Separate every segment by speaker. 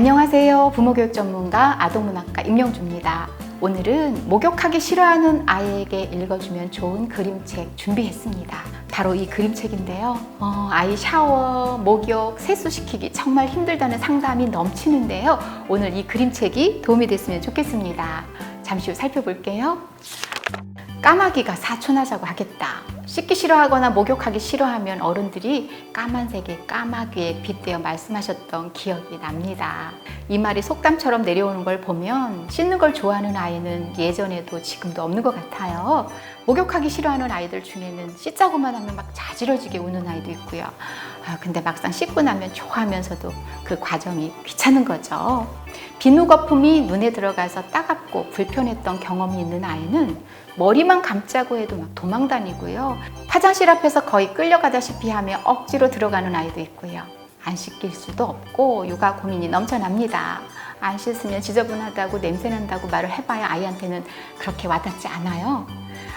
Speaker 1: 안녕하세요. 부모교육 전문가 아동문학가 임영주입니다. 오늘은 목욕하기 싫어하는 아이에게 읽어주면 좋은 그림책 준비했습니다. 바로 이 그림책인데요. 어, 아이 샤워, 목욕, 세수시키기 정말 힘들다는 상담이 넘치는데요. 오늘 이 그림책이 도움이 됐으면 좋겠습니다. 잠시 후 살펴볼게요. 까마귀가 사촌하자고 하겠다. 씻기 싫어하거나 목욕하기 싫어하면 어른들이 까만색의 까마귀에 빗대어 말씀하셨던 기억이 납니다. 이 말이 속담처럼 내려오는 걸 보면 씻는 걸 좋아하는 아이는 예전에도 지금도 없는 것 같아요. 목욕하기 싫어하는 아이들 중에는 씻자고만 하면 막 자지러지게 우는 아이도 있고요. 아, 근데 막상 씻고 나면 좋아하면서도 그 과정이 귀찮은 거죠. 비누 거품이 눈에 들어가서 따갑고 불편했던 경험이 있는 아이는 머리만 감자고 해도 막 도망 다니고요. 화장실 앞에서 거의 끌려가다시피 하며 억지로 들어가는 아이도 있고요. 안 씻길 수도 없고 육아 고민이 넘쳐납니다. 안 씻으면 지저분하다고 냄새난다고 말을 해봐야 아이한테는 그렇게 와닿지 않아요.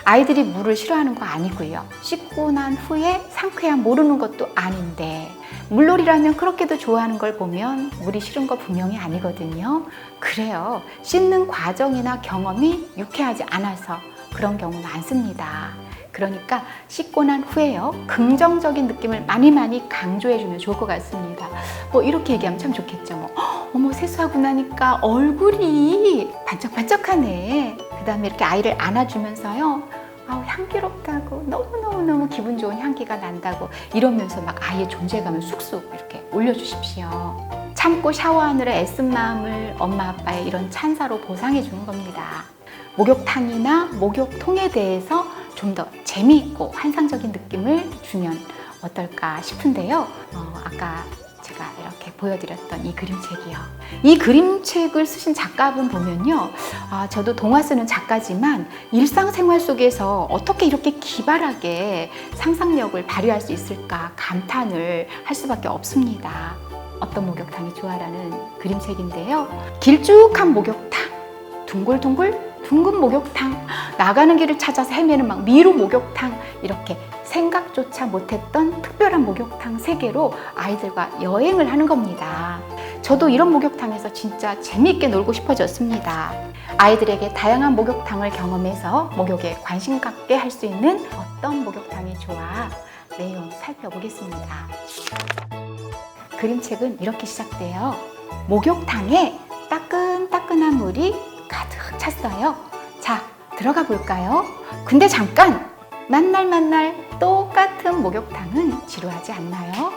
Speaker 1: 아이들이 물을 싫어하는 거 아니고요. 씻고 난 후에 상쾌함 모르는 것도 아닌데 물놀이라면 그렇게도 좋아하는 걸 보면 물이 싫은 거 분명히 아니거든요. 그래요. 씻는 과정이나 경험이 유쾌하지 않아서 그런 경우 많습니다. 그러니까 씻고 난 후에요. 긍정적인 느낌을 많이 많이 강조해주면 좋을 것 같습니다. 뭐 이렇게 얘기하면 참 좋겠죠. 뭐, "헉, 어머 세수하고 나니까 얼굴이 반짝반짝하네. 그 다음에 이렇게 아이를 안아주면서요. 아우 향기롭다고 너무너무너무 기분 좋은 향기가 난다고 이러면서 막 아이의 존재감을 쑥쑥 이렇게 올려주십시오. 참고 샤워하느라 애쓴 마음을 엄마 아빠의 이런 찬사로 보상해 주는 겁니다. 목욕탕이나 목욕통에 대해서 좀더 재미있고 환상적인 느낌을 주면 어떨까 싶은데요. 어, 아까 제가 이렇게 보여드렸던 이 그림책이요. 이 그림책을 쓰신 작가분 보면요. 아, 저도 동화 쓰는 작가지만 일상생활 속에서 어떻게 이렇게 기발하게 상상력을 발휘할 수 있을까 감탄을 할 수밖에 없습니다. 어떤 목욕탕이 좋아라는 그림책인데요. 길쭉한 목욕탕, 둥글둥글 둥근 목욕탕, 나가는 길을 찾아서 헤매는 막 미루 목욕탕 이렇게 생각조차 못했던 특별한 목욕탕 세계로 아이들과 여행을 하는 겁니다. 저도 이런 목욕탕에서 진짜 재미있게 놀고 싶어졌습니다. 아이들에게 다양한 목욕탕을 경험해서 목욕에 관심 갖게 할 수 있는 어떤 목욕탕이 좋아 내용 살펴보겠습니다. 그림책은 이렇게 시작돼요. 목욕탕에 따끈따끈한 물이 가득 찼어요. 자, 들어가 볼까요? 근데 잠깐! 만날 만날 똑같은 목욕탕은 지루하지 않나요?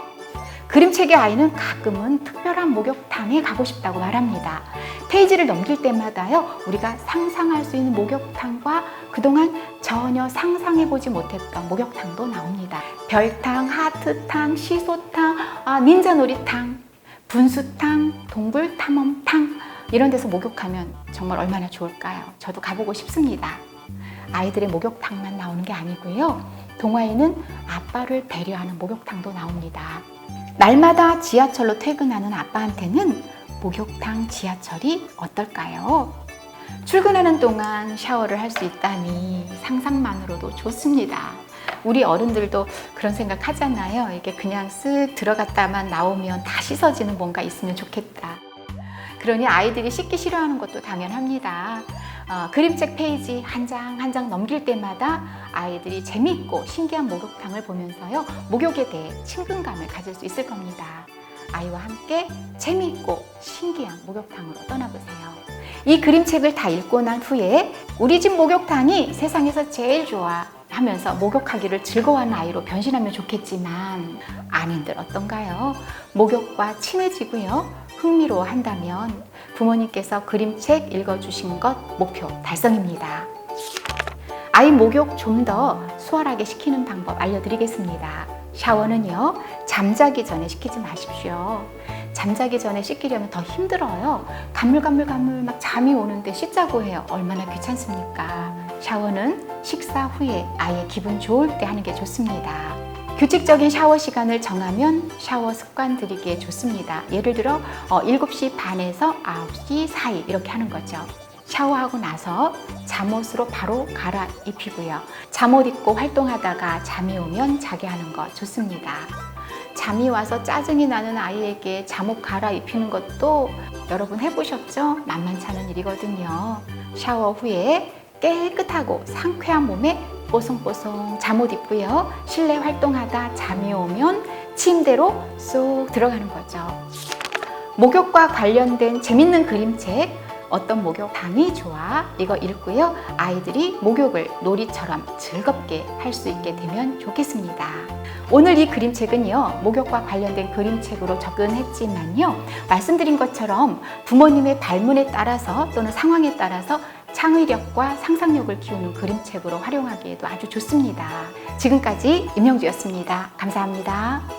Speaker 1: 그림책의 아이는 가끔은 특별한 목욕탕에 가고 싶다고 말합니다. 페이지를 넘길 때마다요, 우리가 상상할 수 있는 목욕탕과 그동안 전혀 상상해보지 못했던 목욕탕도 나옵니다. 별탕, 하트탕, 시소탕, 아, 닌자놀이탕, 분수탕, 동굴 탐험탕, 이런 데서 목욕하면 정말 얼마나 좋을까요? 저도 가보고 싶습니다. 아이들의 목욕탕만 나오는 게 아니고요. 동화에는 아빠를 배려하는 목욕탕도 나옵니다. 날마다 지하철로 퇴근하는 아빠한테는 목욕탕 지하철이 어떨까요? 출근하는 동안 샤워를 할 수 있다니 상상만으로도 좋습니다. 우리 어른들도 그런 생각 하잖아요. 이게 그냥 쓱 들어갔다만 나오면 다 씻어지는 뭔가 있으면 좋겠다. 그러니 아이들이 씻기 싫어하는 것도 당연합니다. 어, 그림책 페이지 한 장 한 장 넘길 때마다 아이들이 재미있고 신기한 목욕탕을 보면서요 목욕에 대해 친근감을 가질 수 있을 겁니다. 아이와 함께 재미있고 신기한 목욕탕으로 떠나보세요. 이 그림책을 다 읽고 난 후에 우리 집 목욕탕이 세상에서 제일 좋아 하면서 목욕하기를 즐거워하는 아이로 변신하면 좋겠지만 아닌들 어떤가요? 목욕과 친해지고요. 흥미로워 한다면 부모님께서 그림책 읽어주신 것 목표 달성입니다. 아이 목욕 좀 더 수월하게 시키는 방법 알려드리겠습니다. 샤워는요, 잠자기 전에 시키지 마십시오. 잠자기 전에 씻기려면 더 힘들어요. 가물가물가물 막 잠이 오는데 씻자고 해요. 얼마나 귀찮습니까? 샤워는 식사 후에 아예 기분 좋을 때 하는 게 좋습니다. 규칙적인 샤워 시간을 정하면 샤워 습관 들이기에 좋습니다. 예를 들어 어, 7시 반에서 9시 사이 이렇게 하는 거죠. 샤워하고 나서 잠옷으로 바로 갈아입히고요. 잠옷 입고 활동하다가 잠이 오면 자게 하는 거 좋습니다. 잠이 와서 짜증이 나는 아이에게 잠옷 갈아입히는 것도 여러분 해보셨죠? 만만찮은 일이거든요. 샤워 후에 깨끗하고 상쾌한 몸에 뽀송뽀송 잠옷 입고요. 실내 활동하다 잠이 오면 침대로 쏙 들어가는 거죠. 목욕과 관련된 재밌는 그림책 어떤 목욕 담이 좋아 이거 읽고요 아이들이 목욕을 놀이처럼 즐겁게 할 수 있게 되면 좋겠습니다 오늘 이 그림책은요 목욕과 관련된 그림책으로 접근했지만요 말씀드린 것처럼 부모님의 발문에 따라서 또는 상황에 따라서 창의력과 상상력을 키우는 그림책으로 활용하기에도 아주 좋습니다. 지금까지 임영주였습니다. 감사합니다